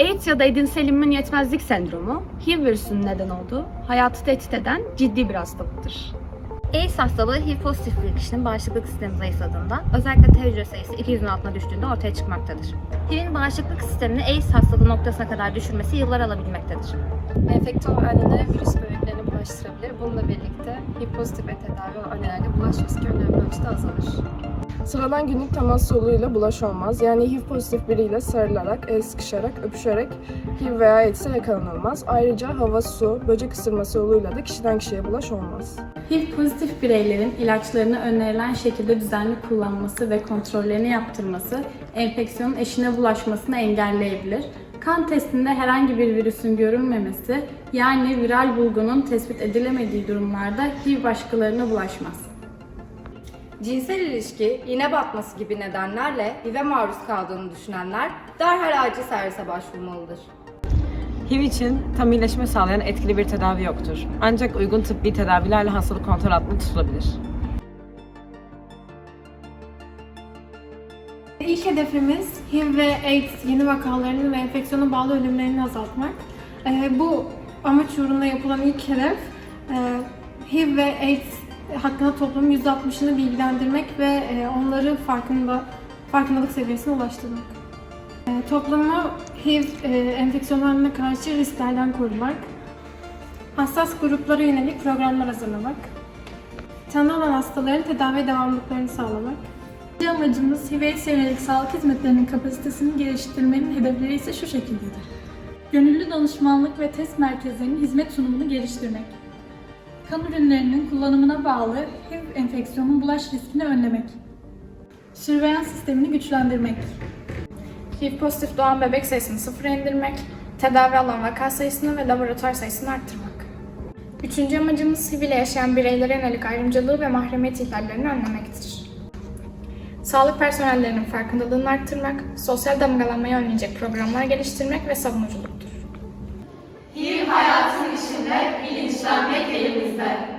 AIDS ya da edinse immün yetmezlik sendromu, HIV virüsünün neden olduğu, hayatı tehdit eden ciddi bir hastalıktır. AIDS hastalığı HIV pozitif bir kişinin bağışıklık sistemi zayıfladığında, özellikle T hücre sayısı 200'ün altına düştüğünde ortaya çıkmaktadır. HIV'in bağışıklık sistemini AIDS hastalığı noktasına kadar düşürmesi yıllar alabilmektedir. Enfekte olan annelere virüs bebeklerini bulaştırabilir. Bununla birlikte HIV pozitif ve tedavi annelerde bulaş riski önemli ölçüde azalır. Sıradan günlük temas yoluyla bulaş olmaz. Yani HIV pozitif biriyle sarılarak, el sıkışarak, öpüşerek HIV veya AIDS'e yakalanılmaz. Ayrıca hava, su, böcek ısırması yoluyla da kişiden kişiye bulaş olmaz. HIV pozitif bireylerin ilaçlarını önerilen şekilde düzenli kullanması ve kontrollerini yaptırması enfeksiyonun eşine bulaşmasını engelleyebilir. Kan testinde herhangi bir virüsün görünmemesi yani viral bulgunun tespit edilemediği durumlarda HIV başkalarına bulaşmaz. Cinsel ilişki, iğne batması gibi nedenlerle HIV'e maruz kaldığını düşünenler derhal acil servise başvurmalıdır. HIV için tam iyileşme sağlayan etkili bir tedavi yoktur. Ancak uygun tıbbi tedavilerle hastalık kontrol altında tutulabilir. İlk hedefimiz HIV ve AIDS yeni vakalarını ve enfeksiyona bağlı ölümlerini azaltmak. Ee, bu amaç uğruna yapılan ilk hedef e, HIV ve AIDS hakkında toplumun %60'ını bilgilendirmek ve e, onları farkında farkındalık seviyesine ulaştırmak. E, Toplumu HIV e, enfeksiyonlarına karşı risklerden korumak. Hassas gruplara yönelik programlar hazırlamak. Tanı olan hastaların tedavi devamlılıklarını sağlamak. İkinci amacımız HIV AIDS yönelik sağlık hizmetlerinin kapasitesini geliştirmenin hedefleri ise şu şekildedir. Gönüllü danışmanlık ve test merkezlerinin hizmet sunumunu geliştirmek. Kan ürünlerinin kullanımına bağlı HIV enfeksiyonun bulaş riskini önlemek. Sürveyan sistemini güçlendirmek. HIV pozitif doğan bebek sayısını sıfıra indirmek, tedavi alan vaka sayısını ve laboratuvar sayısını arttırmak. Üçüncü amacımız HIV ile yaşayan bireylere yönelik ayrımcılığı ve mahremiyet ihlallerini önlemektir. Sağlık personellerinin farkındalığını arttırmak, sosyal damgalanmayı önleyecek programlar geliştirmek ve hayatın Göstermek elimizde.